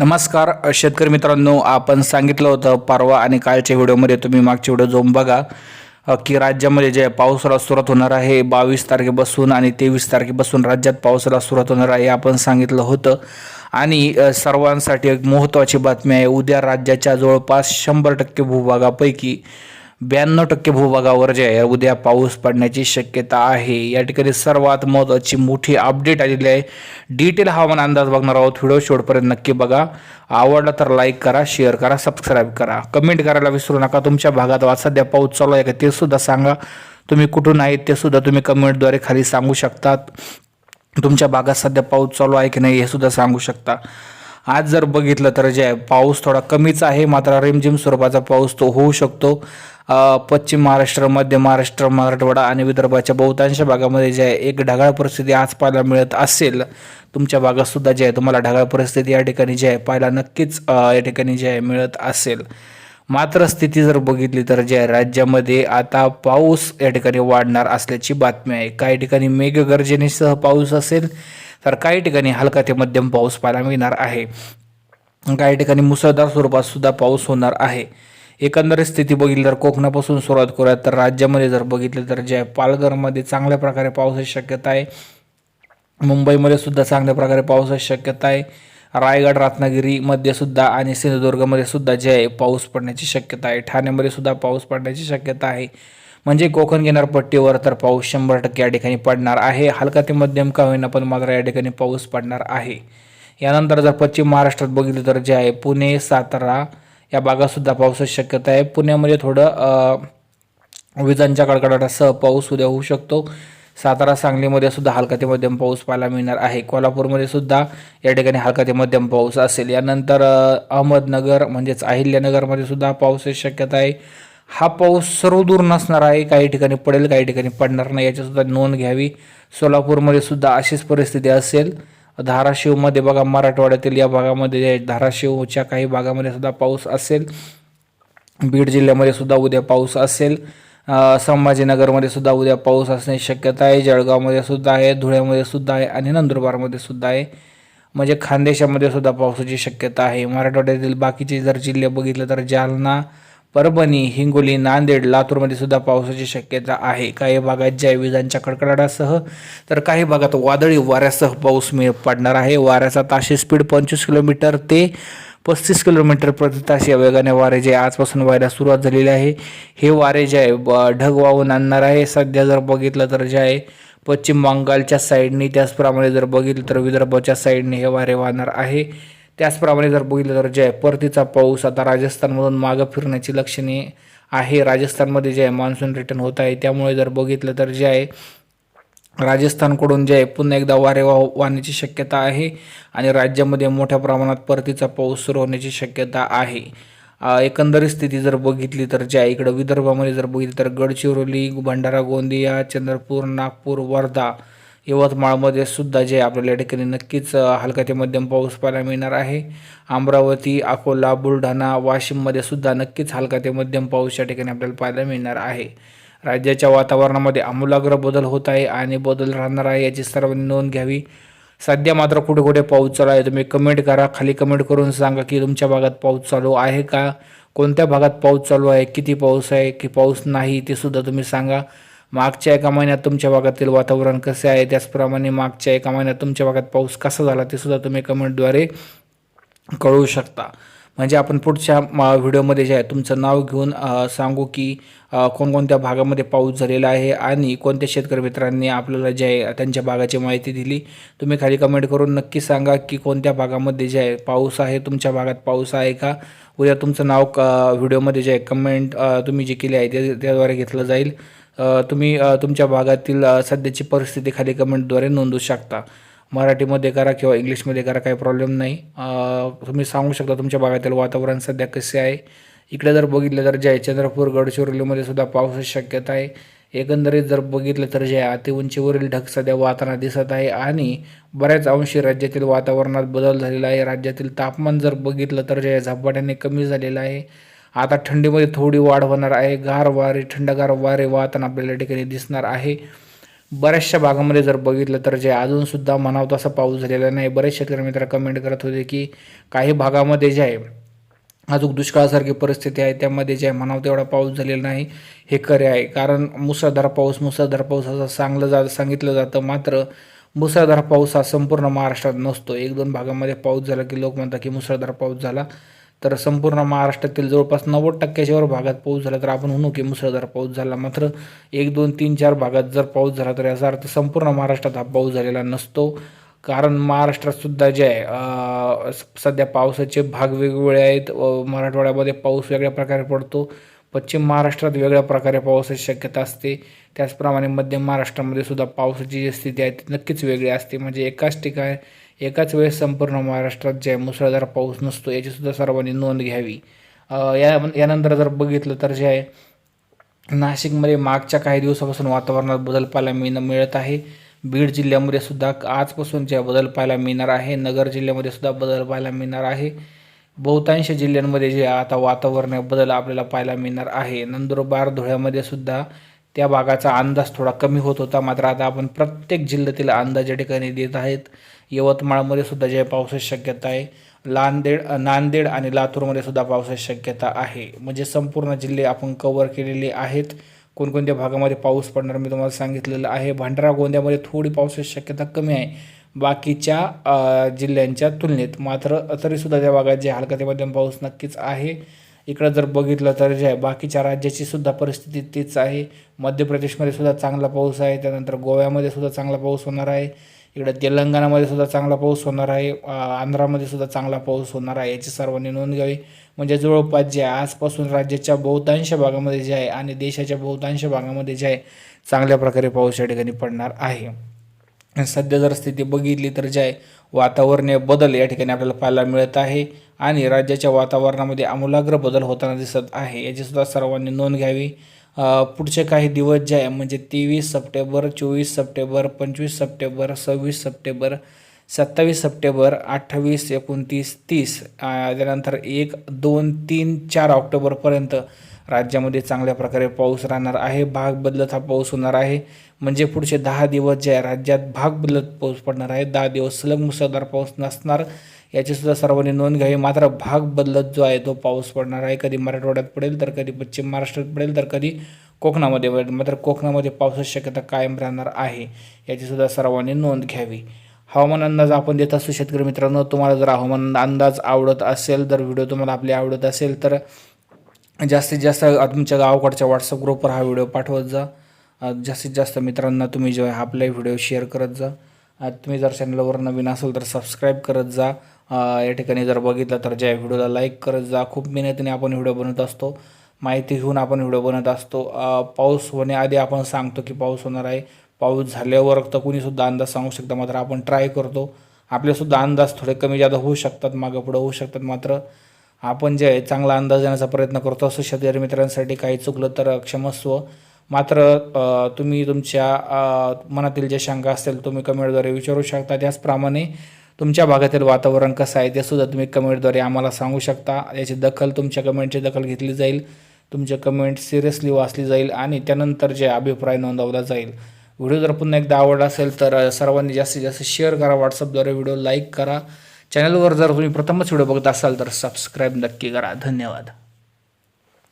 नमस्कार शेतकरी मित्रांनो आपण सांगितलं होतं परवा आणि कालच्या व्हिडिओमध्ये तुम्ही मागच्या व्हिडिओ जाऊन बघा की राज्यामध्ये जे पावसाला सुरुवात होणार आहे बावीस तारखेपासून आणि तेवीस तारखेपासून राज्यात पावसाला सुरुवात होणार आहे हे आपण सांगितलं होतं. आणि सर्वांसाठी एक महत्त्वाची बातमी आहे उद्या राज्याच्या जवळपास शंभर टक्के भूभागापैकी ब्याण्णव टक्के भूभागावर जे आहे उद्या पाऊस पडण्याची शक्यता आहे. या ठिकाणी सर्वात महत्त्वाची मोठी अपडेट आलेली आहे. डिटेल हवामान अंदाज बघणार आहोत. व्हिडिओ शेवटपर्यंत नक्की बघा. आवडला तर लाईक करा शेअर करा सबस्क्राईब करा. कमेंट करायला विसरू नका. तुमच्या भागात आज सध्या पाऊस चालू आहे का ते सुद्धा सांगा. तुम्ही कुठून आहेत ते सुद्धा तुम्ही कमेंटद्वारे खाली सांगू शकतात. तुमच्या भागात सध्या पाऊस चालू आहे की नाही हे सुद्धा सांगू शकता. आज जर बघितलं तर जे आहे पाऊस थोडा कमीच आहे मात्र रिमझिम स्वरूपाचा पाऊस तो होऊ शकतो. पश्चिम महाराष्ट्र मध्य महाराष्ट्र मराठवाडा आणि विदर्भाच्या बहुतांश भागामध्ये जे आहे एक ढगाळ परिस्थिती आज पाहायला मिळत असेल तुमच्या भागातसुद्धा जे आहे तुम्हाला ढगाळ परिस्थिती या ठिकाणी जे आहे पाहायला नक्कीच या ठिकाणी जे आहे मिळत असेल. मात्र स्थिती जर बघितली तर जे आहे राज्यामध्ये आता पाऊस या ठिकाणी वाढणार असल्याची बातमी आहे. काही ठिकाणी मेघगर्जनेसह पाऊस असेल तर काही ठिकाणी हलका ते मध्यम पाऊस पाहायला मिळणार आहे. काही ठिकाणी मुसळधार स्वरूपात सुद्धा पाऊस होणार आहे. एकंदरीत स्थिती बघितली तर कोकणापासून सुरुवात करूयात तर राज्यामध्ये जर बघितलं तर जे पालघरमध्ये चांगल्या प्रकारे पावसाची शक्यता आहे. मुंबईमध्ये सुद्धा चांगल्या प्रकारे पावसाची शक्यता आहे. रायगड रत्नागिरीमध्ये सुद्धा आणि सिंधुदुर्गमध्ये सुद्धा जे आहे पाऊस पडण्याची शक्यता आहे. ठाण्यामध्ये सुद्धा पाऊस पडण्याची शक्यता आहे. म्हणजे कोकण किनारपट्टीवर तर पाऊस शंभर टक्के या ठिकाणी पडणार आहे. हलका ते मध्यम का होईना पण मात्र या ठिकाणी पाऊस पडणार आहे. यानंतर जर पश्चिम महाराष्ट्रात बघितलं तर जे आहे पुणे सातारा या भागातसुद्धा पावसाची शक्यता आहे. पुण्यामध्ये थोडं विजांच्या कडकडाटासह पाऊस उद्या होऊ शकतो. सातारा सांगलीमध्ये सुद्धा हलका ते मध्यम पाऊस पाहायला मिळणार आहे. कोल्हापूरमध्ये सुद्धा या ठिकाणी हलका ते मध्यम पाऊस असेल. यानंतर अहमदनगर म्हणजेच अहिल्यानगरमध्ये सुद्धा पावसाची शक्यता आहे. हा पाऊस सर्वदूर नसणार आहे काही ठिकाणी पडेल काही ठिकाणी पडणार नाही याचीसुद्धा नोंद घ्यावी. सोलापूरमध्ये सुद्धा अशीच परिस्थिती असेल. धाराशिवमध्ये बघा मराठवाड्यातील या भागामध्ये धाराशिवच्या काही भागामध्ये सुद्धा पाऊस असेल. बीड जिल्ह्यामध्ये सुद्धा उद्या पाऊस असेल. संभाजीनगरमध्ये सुद्धा उद्या पाऊस असण्याची शक्यता आहे. जळगावमध्ये सुद्धा आहे धुळ्यामध्ये सुद्धा आहे आणि नंदुरबारमध्ये सुद्धा आहे. म्हणजे खानदेशामध्ये सुद्धा पावसाची शक्यता आहे. मराठवाड्यातील बाकीचे जर जिल्हे बघितले तर जालना परभणी हिंगोली नांदेड लातूरमध्ये सुद्धा पावसाची शक्यता आहे. काही भागात ज्या विजांच्या कडकडाटासह तर काही भागात वादळी वाऱ्यासह पाऊस मिळ पडणार आहे. वाऱ्याचा ताशी स्पीड पंचवीस किलोमीटर ते पस्तीस किलोमीटर प्रति तास या वेगाने वारे जे आजपासून व्हायला सुरुवात झालेली आहे. हे वारे जे आहे ब- ढग वाहून आणणार आहे. सध्या जर बघितलं तर जे आहे पश्चिम बंगालच्या साईडनी त्याचप्रमाणे जर बघितलं तर विदर्भाच्या साईडने हे वारे वाहणार आहे. त्याचप्रमाणे जर बघितलं तर जे आहे परतीचा पाऊस आता राजस्थानमधून मागं फिरण्याची लक्षणे आहे. राजस्थानमध्ये जे आहे मान्सून रिटर्न होत आहे त्यामुळे जर बघितलं तर जे आहे राजस्थानकडून जे आहे पुन्हा एकदा वारे वा वाहण्याची शक्यता आहे आणि राज्यामध्ये मोठ्या प्रमाणात परतीचा पाऊस सुरू होण्याची शक्यता आहे. एकंदरीत स्थिती जर बघितली तर जे आहे इकडं विदर्भामध्ये जर बघितली तर गडचिरोली भंडारा गोंदिया चंद्रपूर नागपूर वर्धा यवतमाळमध्ये सुद्धा जे आपल्याला ठिकाणी नक्कीच हलका ते मध्यम पाऊस पाहायला मिळणार आहे. अमरावती अकोला बुलढाणा वाशिममध्ये सुद्धा नक्कीच हलका ते मध्यम पाऊस या ठिकाणी आपल्याला पाहायला मिळणार आहे. राज्याच्या वातावरणामध्ये आमूलाग्र बदल होत आहे आणि बदल राहणार आहे याची सर्वांनी नोंद घ्यावी. सध्या मात्र कुठे कुठे पाऊस चालू आहे तुम्ही कमेंट करा. खाली कमेंट करून सांगा की तुमच्या भागात पाऊस चालू आहे का? कोणत्या भागात पाऊस चालू आहे? किती पाऊस आहे? की पाऊस नाही ते सुद्धा तुम्ही सांगा. मागच्या एका महिन्यात तुमच्या भागातील वातावरण कसे आहे? त्याचप्रमाणे मागच्या एका महिन्यात तुमच्या भागात पाऊस कसा झाला ते सुद्धा तुम्ही कमेंटद्वारे कळवू शकता. म्हणजे आपण पुढच्या व्हिडिओमध्ये जे आहे तुमचं नाव घेऊन सांगू की कोणकोणत्या भागामध्ये पाऊस झालेला आहे आणि कोणत्या शेतकरी मित्रांनी आपल्याला जे आहे त्यांच्या भागाची माहिती दिली. तुम्ही खाली कमेंट करून नक्की सांगा की कोणत्या भागामध्ये जे आहे पाऊस आहे तुमच्या भागात पाऊस आहे का? उद्या तुमचं नाव क व्हिडिओमध्ये जे आहे कमेंट तुम्ही जे केली आहे ते त्याद्वारे घेतलं जाईल. तुम्ही तुमच्या भागातील सध्याची परिस्थिती खाली कमेंटद्वारे नोंदवू शकता. मराठीमध्ये करा किंवा इंग्लिशमध्ये करा काही प्रॉब्लेम नाही. तुम्ही सांगू शकता तुमच्या भागातील वातावरण सध्या कसे आहे. इकडे जर बघितलं तर जय चंद्रपूर गडचिरोलीमध्ये सुद्धा पावसाची शक्यता आहे. एकंदरीत जर बघितलं तर जे अति उंचीवरील ढग सध्या वाहताना दिसत आहे आणि बऱ्याच अंशी राज्यातील वातावरणात बदल झालेला आहे. राज्यातील तापमान जर बघितलं तर जे झपाट्याने कमी झालेलं आहे. आता थंडीमध्ये थोडी वाढ होणार आहे. गार वारे थंडगार वारे वाहताना आपल्याला ठिकाणी दिसणार आहे. बऱ्याचशा भागामध्ये जर बघितलं तर जे अजूनसुद्धा म्हणावं तसा पाऊस झालेला नाही. बरेच शेतकरी मित्र कमेंट करत होते की काही भागामध्ये जे आहे अजून दुष्काळासारखी परिस्थिती आहे. त्यामध्ये जे म्हणावं तेवढा पाऊस झालेला नाही. हे खरे आहे. कारण मुसळधार पाऊस मुसळधार पाऊस असं सांगलं जा सांगितलं जातं. मात्र मुसळधार पाऊस हा संपूर्ण महाराष्ट्रात नसतो. एक दोन भागामध्ये पाऊस झाला की लोक म्हणतात की मुसळधार पाऊस झाला. तर संपूर्ण महाराष्ट्रातील जवळपास नव्वद टक्क्याच्यावर भागात पाऊस झाला तर आपण म्हणू की मुसळधार पाऊस झाला. मात्र एक दोन तीन चार भागात जर पाऊस झाला तर याचा अर्थ संपूर्ण महाराष्ट्रात हा पाऊस झालेला नसतो. कारण महाराष्ट्रातसुद्धा जे आहे स- सध्या पावसाचे भाग वेगवेगळे आहेत. मराठवाड्यामध्ये पाऊस वेगळ्या प्रकारे पडतो. पश्चिम महाराष्ट्रात वेगळ्या प्रकारे पावसाची शक्यता असते. त्याचप्रमाणे मध्य महाराष्ट्रामध्ये सुद्धा पावसाची जी स्थिती आहे ती नक्कीच वेगळी असते. म्हणजे एकाच ठिकाणी एकाच वेळेस संपूर्ण महाराष्ट्रात जे मुसळधार पाऊस नसतो याचीसुद्धा सर्वांनी नोंद घ्यावी. या यानंतर जर बघितलं तर जे आहे नाशिकमध्ये मागच्या काही दिवसापासून वातावरणात बदल पाहायला मिळणं मिळत आहे. बीड जिल्ह्यामध्ये सुद्धा आजपासून जे बदल पाहायला मिळणार आहे नगर जिल्ह्यामध्ये सुद्धा बदल पाहायला मिळणार आहे. बहुतांश जिल्ह्यांमध्ये जे आता वातावरण बदल आपल्याला पाहायला मिळणार आहे. नंदुरबार धुळ्यामध्ये सुद्धा त्या भागाचा अंदाज थोडा कमी होत होता. मात्र आता आपण प्रत्येक जिल्ह्यातील अंदाज या ठिकाणी देत आहेत. यवतमाळमध्ये सुद्धा जे पावसाची शक्यता आहे. लांदेड नांदेड आणि लातूरमध्ये सुद्धा पावसाची शक्यता आहे. म्हणजे संपूर्ण जिल्हे आपण कव्हर केलेले आहेत. कोणकोणत्या भागामध्ये पाऊस पडणार मी तुम्हाला सांगितलेलं आहे. भंडारा गोंद्यामध्ये थोडी पावसाची शक्यता कमी आहे. बाकीच्या जिल्ह्यांच्या तुलनेत मात्र तरीसुद्धा त्या भागात जे हलका ते मध्यम पाऊस नक्कीच आहे. इकडं जर बघितलं तर जे आहे बाकीच्या राज्याची सुद्धा परिस्थिती तीच आहे. मध्य प्रदेशमध्ये सुद्धा चांगला पाऊस आहे. त्यानंतर गोव्यामध्ये सुद्धा चांगला पाऊस होणार आहे. इकडे तेलंगणामध्ये सुद्धा चांगला पाऊस होणार आहे. आंध्रामध्ये सुद्धा चांगला पाऊस होणार आहे. याची सर्वांनी नोंद घ्यावी. म्हणजे जवळपास जे आहे आजपासून राज्याच्या बहुतांश भागामध्ये जे आहे आणि देशाच्या बहुतांश भागामध्ये जे आहे चांगल्या प्रकारे पाऊस या ठिकाणी पडणार आहे. सध्या जर स्थिती बघितली तर जे वातावरणीय बदल या ठिकाणी आपल्याला पाहायला मिळत आहे आणि राज्याच्या वातावरणामध्ये आमूलाग्र बदल होताना दिसत आहे. याचीसुद्धा सर्वांनी नोंद घ्यावी. पुढचे काही दिवस जे आहे म्हणजे तेवीस सप्टेंबर चोवीस सप्टेंबर पंचवीस सप्टेंबर सव्वीस सप्टेंबर सत्तावीस सप्टेंबर अठ्ठावीस एकोणतीस तीस त्यानंतर एक दोन तीन चार ऑक्टोबरपर्यंत राज्यामध्ये चांगल्या प्रकारे पाऊस राहणार आहे भाग बदलत हा पाऊस होणार आहे. म्हणजे पुढचे दहा दिवस जे आहे राज्यात भाग बदलत पाऊस पडणार आहे दहा दिवस सलग मुसळधार पाऊस नसणार. याचीसुद्धा सर्वांनी नोंद घ्यावी. मात्र भाग बदलत जो आहे तो पाऊस पडणार आहे. कधी मराठवाड्यात पडेल तर कधी पश्चिम महाराष्ट्रात पडेल तर कधी कोकणामध्ये पडेल. मात्र कोकणामध्ये पावसाची शक्यता कायम राहणार आहे. याचीसुद्धा सर्वांनी नोंद घ्यावी. हवामान अंदाज आपण देत असतो शेतकरी मित्रांनो. तुम्हाला जर हवामान अंदाज आवडत असेल तर व्हिडिओ तुम्हाला आपले आवडत असेल तर जास्तीत जास्त तुमच्या गावाकडच्या व्हॉट्सअप ग्रुपवर हा व्हिडिओ पाठवत जा. जास्तीत जास्त मित्रांना तुम्ही जो आहे आपला व्हिडिओ शेअर करत जा. तुम्ही जर चॅनलवर नवीन असाल तर सबस्क्राईब करत जा. या ठिकाणी जर बघितलं तर ज्या व्हिडिओला लाईक करत जा. खूप मेहनतीने आपण व्हिडिओ बनवत असतो. माहिती घेऊन आपण व्हिडिओ बनवत असतो. पाऊस होण्याआधी आपण सांगतो की पाऊस होणार आहे. पाऊस झाल्यावर तर कुणीसुद्धा अंदाज सांगू शकतं मात्र आपण ट्राय करतो. आपलेसुद्धा अंदाज थोडे कमी जादा होऊ शकतात मागं पुढं होऊ शकतात मात्र. आपण जे आहे चांगला अंदाज देण्याचा प्रयत्न करतो असो शेतकरी मित्रांसाठी काही चुकलं तर क्षमस्व मात्र तुम्ही तुमच्या मनातील जे शंका असतील तुम्ही कमेंटद्वारे विचारू शकता. त्याचप्रमाणे तुमच्या भागातील वातावरण कसं आहे ते सुद्धा तुम्ही कमेंटद्वारे आम्हाला सांगू शकता. याची दखल तुमच्या कमेंटची दखल घेतली जाईल तुमचे कमेंट सिरियसली वाचली जाईल आणि त्यानंतर जे अभिप्राय नोंदवला जाईल. व्हिडिओ जर पुन्हा एकदा आवडला असेल तर सर्वांनी जास्तीत जास्त शेअर करा. व्हॉट्सअपद्वारे व्हिडिओ लाईक करा. चॅनलवर जर तुम्ही प्रथमच व्हिडिओ बघत असाल तर सबस्क्राईब नक्की करा. धन्यवाद.